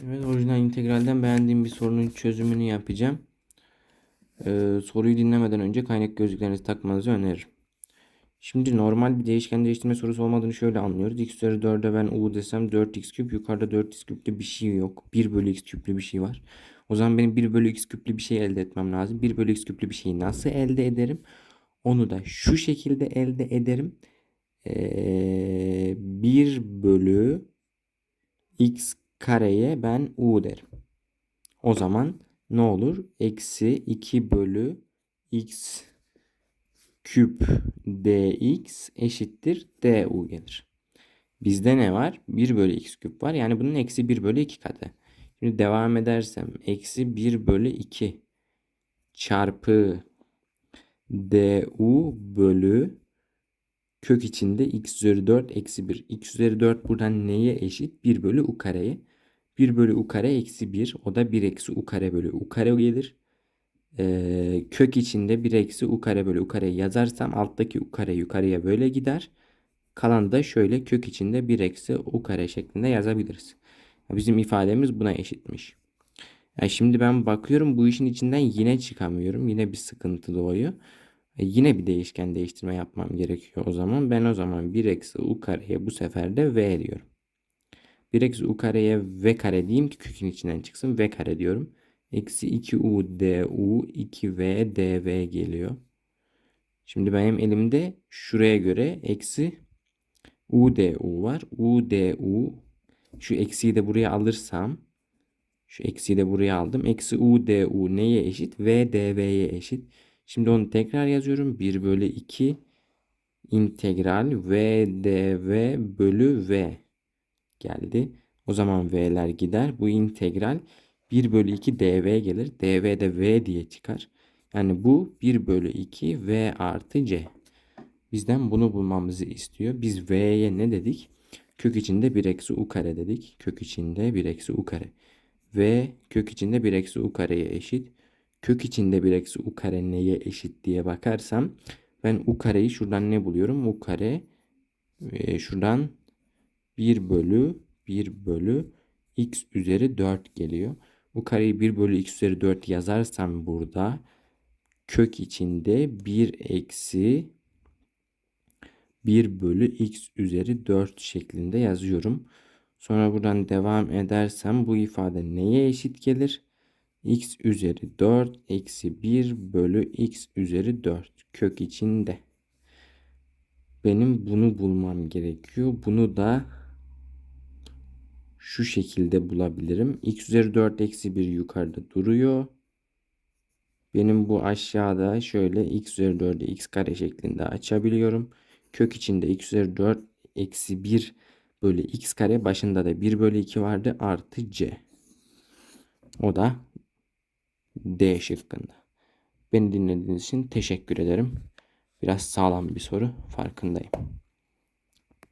Evet orijinal integralden beğendiğim bir sorunun çözümünü yapacağım. Ee, soruyu dinlemeden önce kaynak gözlüklerinizi takmanızı öneririm. Şimdi normal bir değişken değiştirme sorusu olmadığını şöyle anlıyoruz. x üzeri 4'e ben u desem 4x küp yukarıda 4x küplü bir şey yok. 1 bölü x küplü bir şey var. O zaman benim 1 bölü x küplü bir şey elde etmem lazım. 1 bölü x küplü bir şeyi nasıl elde ederim? Onu da şu şekilde elde ederim. Ee, 1 bölü x kareye ben u derim. O zaman ne olur? Eksi 2 bölü x küp dx eşittir du gelir. Bizde ne var? 1 bölü x küp var. Yani bunun eksi 1 bölü 2 katı. Şimdi devam edersem eksi 1 bölü 2 çarpı du bölü kök içinde x üzeri 4 eksi 1. x üzeri 4 buradan neye eşit? 1 bölü u kareye. 1 bölü u kare eksi 1. O da 1 eksi u kare bölü u kare gelir. Ee, kök içinde 1 eksi u kare bölü u kare yazarsam alttaki u kare yukarıya böyle gider. Kalan da şöyle kök içinde 1 eksi u kare şeklinde yazabiliriz. Bizim ifademiz buna eşitmiş. Yani şimdi ben bakıyorum bu işin içinden yine çıkamıyorum. Yine bir sıkıntı doğuyor. E yine bir değişken değiştirme yapmam gerekiyor o zaman. Ben o zaman 1 eksi u kareye bu sefer de v diyorum. 1 eksi u kareye v kare diyeyim ki kökün içinden çıksın. v kare diyorum. Eksi 2u du 2v dv geliyor. Şimdi benim elimde şuraya göre eksi u du var. u du şu eksiyi de buraya alırsam şu eksiyi de buraya aldım. Eksi u du neye eşit? v dv'ye eşit. Şimdi onu tekrar yazıyorum. 1 bölü 2 integral v dv bölü v geldi. O zaman v'ler gider. Bu integral 1 bölü 2 dv gelir. dv de v diye çıkar. Yani bu 1 bölü 2 v artı c. Bizden bunu bulmamızı istiyor. Biz v'ye ne dedik? Kök içinde 1 eksi u kare dedik. Kök içinde 1 eksi u kare. v kök içinde 1 eksi u kareye eşit. Kök içinde 1 eksi u kare neye eşit diye bakarsam ben u kareyi şuradan ne buluyorum? u kare e, şuradan 1 bölü 1 bölü x üzeri 4 geliyor. Bu kareyi 1 bölü x üzeri 4 yazarsam burada kök içinde 1 eksi 1 bölü x üzeri 4 şeklinde yazıyorum. Sonra buradan devam edersem bu ifade neye eşit gelir? x üzeri 4 eksi 1 bölü x üzeri 4 kök içinde. Benim bunu bulmam gerekiyor. Bunu da şu şekilde bulabilirim. x üzeri 4 eksi 1 yukarıda duruyor. Benim bu aşağıda şöyle x üzeri 4'ü x kare şeklinde açabiliyorum. Kök içinde x üzeri 4 eksi 1 bölü x kare başında da 1 bölü 2 vardı artı c. O da D şıkkında. Beni dinlediğiniz için teşekkür ederim. Biraz sağlam bir soru farkındayım.